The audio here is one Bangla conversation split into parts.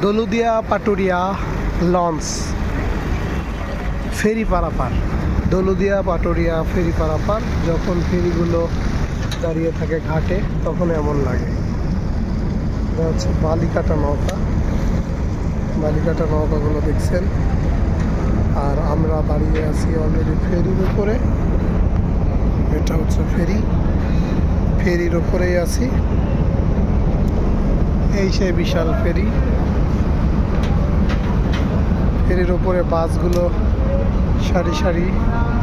দলুদিয়া পাটুরিয়া লঞ্চ ফেরি পারাপার দলুদিয়া পাটুরিয়া ফেরি পারাপার যখন ফেরিগুলো দাঁড়িয়ে থাকে ঘাটে, তখন এমন লাগে। এটা হচ্ছে বালিকাটা নৌকা। বালিকাটা নৌকাগুলো দেখছেন। আর আমরা দাঁড়িয়ে আছি অলরেডি ফেরির উপরে। এটা হচ্ছে ফেরি। ফেরির উপরেই আছি। এই সেই বিশাল ফেরি। ফেরির উপরে বাসগুলো সারি সারি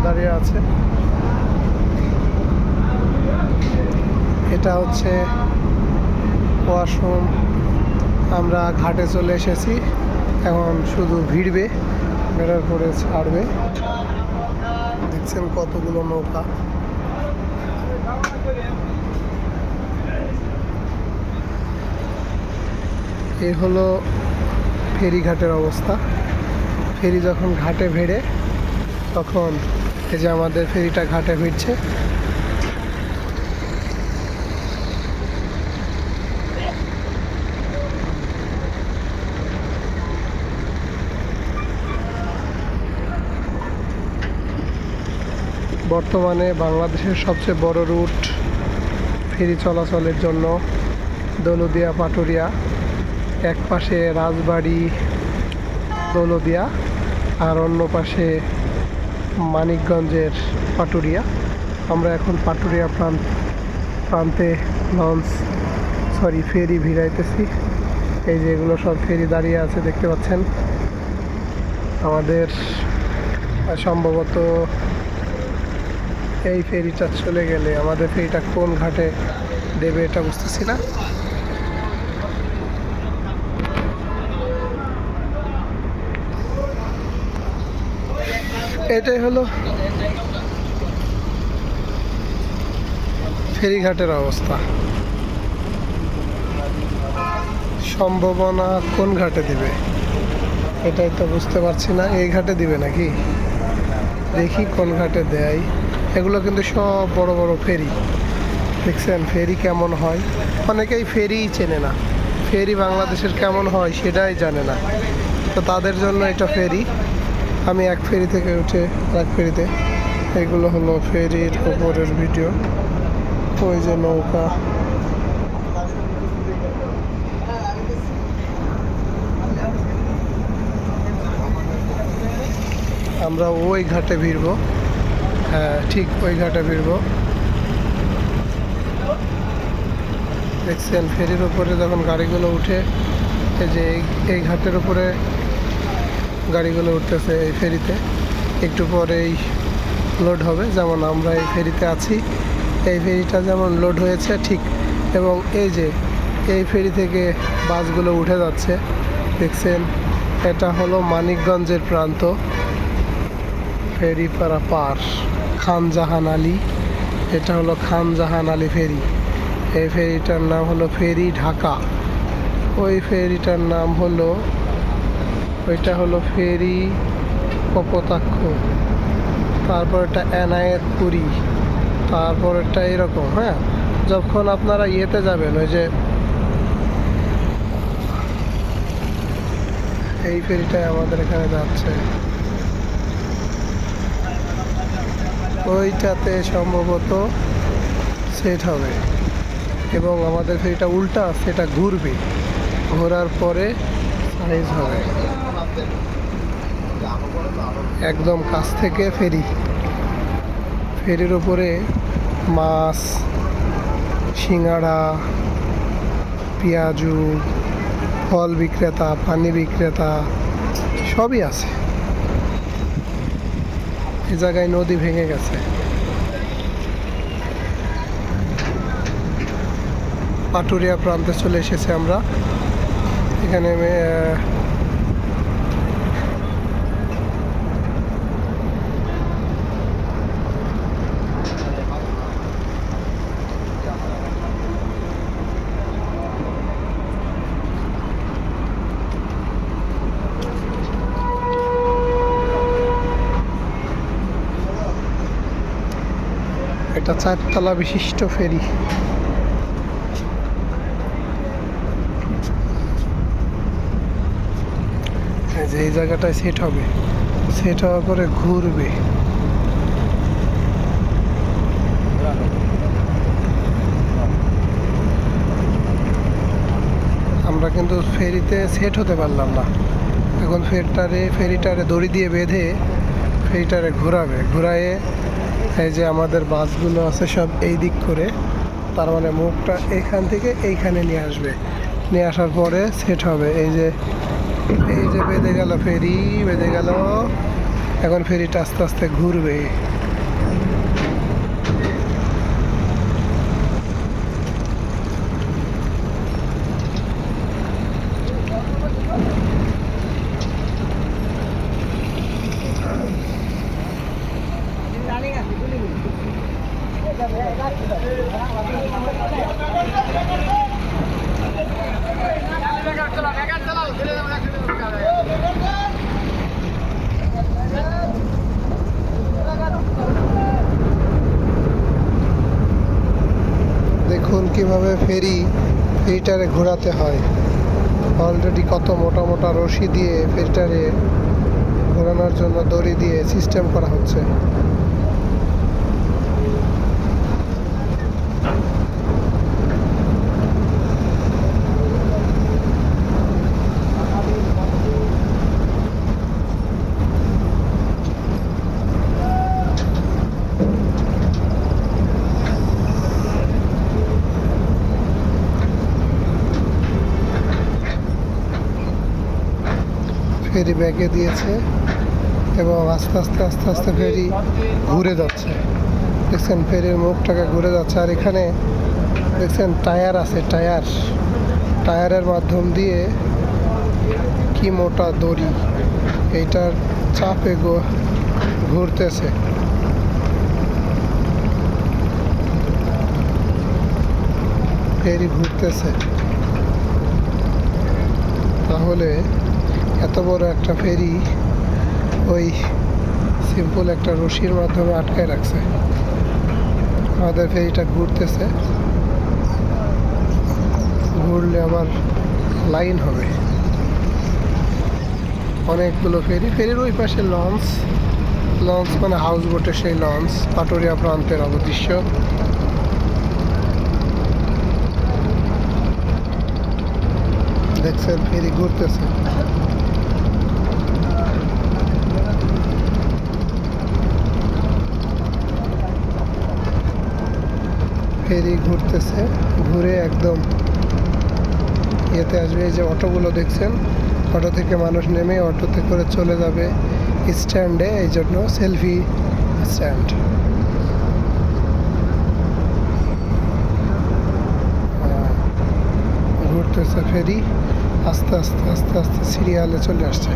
দাঁড়িয়ে আছে। এটা হচ্ছে ওয়াশরুম। আমরা ঘাটে চলে এসেছি। এখন শুধু ভিড়বে বেরোর পরে ছাড়বে। দেখছেন কতগুলো নৌকা। এ হলো ফেরিঘাটের অবস্থা। ফেরি যখন ঘাটে ভেড়ে, তখন এই যে আমাদের ফেরিটা ঘাটে ভিড়ছে। বর্তমানে বাংলাদেশের সবচেয়ে বড় রুট ফেরি চলাচলের জন্য দৌলদিয়া পাটুরিয়া এক পাশে রাজবাড়ি দৌলদিয়া। আর অন্য পাশে মানিকগঞ্জের পাটুরিয়া। আমরা এখন পাটুরিয়া প্রান্ত প্রান্তে লঞ্চ সরি ফেরি ভিড়াইতেছি। এই যে এগুলো সব ফেরি দাঁড়িয়ে আছে, দেখতে পাচ্ছেন? আমাদের সম্ভবত এই ফেরিটা চলে গেলে আমাদের ফেরিটা কোন ঘাটে দেবে এটা বুঝতেছি না। এটাই হলো ফেরিঘাটের অবস্থা। সম্ভাবনা কোন ঘাটে দিবে? এটাই তো বুঝতে পারছি না। এই ঘাটে দিবে নাকি? দেখি কোন ঘাটে দেয়। এগুলো কিন্তু সব বড় বড় ফেরি। দেখছেন, ফেরি কেমন হয়? অনেকেই ফেরিই চেনে না। ফেরি বাংলাদেশের কেমন হয় সেটাই জানে না। তো তাদের জন্য এটা ফেরি। আমি এক ফেরি থেকে উঠে এক ফেরিতে। এগুলো হলো ফেরির ওপরের ভিডিও। ওই যে নৌকা। আমরা ওই ঘাটে ভিড়বো। হ্যাঁ ঠিক ওই ঘাটে ভিড়বো। দেখছেন, ফেরির উপরে যখন গাড়িগুলো উঠে, এই যে এই ঘাটের উপরে গাড়িগুলো উঠতেছে এই ফেরিতে। একটু পরেই লোড হবে। যেমন আমরা এই ফেরিতে আছি, এই ফেরিটা যেমন লোড হয়েছে ঠিক, এবং এই যে এই ফেরি থেকে বাসগুলো উঠে যাচ্ছে, দেখছেন? এটা হলো মানিকগঞ্জের প্রান্ত। ফেরিপাড়া পার, খানজাহান আলী। এটা হলো খানজাহান আলী ফেরি। এই ফেরিটার নাম হলো ফেরি ঢাকা। ওই ফেরিটার নাম হলো ওইটা হলো ফেরি কপোতাক্ষ। তারপর এটা এনায়েতপুরি তারপর এটা এরকম হ্যাঁ? যখন আপনারা ইয়েতে যাবেন, ওই যে এই ফেরিটাই আমাদের এখানে যাচ্ছে। ওইটাতে সম্ভবত সেট হবে। এবং আমাদের ফেরিটা উল্টা, সেটা ঘুরবে। ঘোরার পরে সাইজ হবে। একদম কাছ থেকে ফেরি। ফেরির উপরে মাছ, সিঙ্গাড়া, পেঁয়াজু, ফল বিক্রেতা, পানি বিক্রেতা, সবই আছে। এ জায়গায় নদী ভেঙে গেছে। পাটুরিয়া প্রান্তে চলে এসেছে আমরা। এখানে এটা চারতলা বিশিষ্ট ফেরি। যে জায়গাটায় সেট হবে। সেট হওয়ার পরে ঘুরবে। আমরা কিন্তু ফেরিতে সেট হতে পারলাম না। এখন ফেরটারে, ফেরিটারে দড়ি দিয়ে বেঁধে ফেরিটারে ঘুরাবে। ঘুরায়ে এই যে আমাদের বাসগুলো আছে সব এই দিক করে, তার মানে মুখটা এইখান থেকে এইখানে নিয়ে আসবে। নিয়ে আসার পরে সেট হবে। এই যে এই যে বেঁধে গেল ফেরি, বেঁধে গেল। এখন ফেরিটা আস্তে আস্তে ঘুরবে। দেখুন কীভাবে ফেরি ফেরিটারে ঘোরাতে হয়। অলরেডি কত মোটা মোটা রশি দিয়ে ফেরিটারে ঘোরানোর জন্য দড়ি দিয়ে সিস্টেম করা হচ্ছে। ফেরি ব্যাগে দিয়েছে এবং আস্তে আস্তে আস্তে আস্তে ফেরি ঘুরে যাচ্ছে। দেখছেন, ফেরির মুখটাকে ঘুরে যাচ্ছে। আর এখানে দেখছেন, টায়ার আছে, টায়ার। টায়ারের মাধ্যম দিয়ে কি মোটা দড়ি, এইটার চাপে ঘুরতেছে। ফেরি ঘুরতেছে। তাহলে এত বড় একটা ফেরি ওই সিম্পল একটা রশির মাধ্যমে আটকায় রাখছে। আমাদের ফেরিটা ঘুরতেছে। ঘুরলে আবার লাইন হবে। অনেকগুলো ফেরি, ফেরির ওই পাশে লঞ্চ। লঞ্চ মানে হাউস বোটের সেই লঞ্চ, পাটুরিয়া প্রান্তের অবদৃশ্য। দেখছেন, ফেরি ঘুরতেছে। ফেরি ঘুরতেছে, ঘুরে একদম ইয়েতে আসবে। এই যে অটোগুলো দেখছেন, অটো থেকে মানুষ নেমে অটোতে করে চলে যাবে স্ট্যান্ডে, এই জন্য সেলফি স্ট্যান্ড। ঘুরতেছে ফেরি, আস্তে আস্তে আস্তে আস্তে সিরিয়ালে চলে আসছে।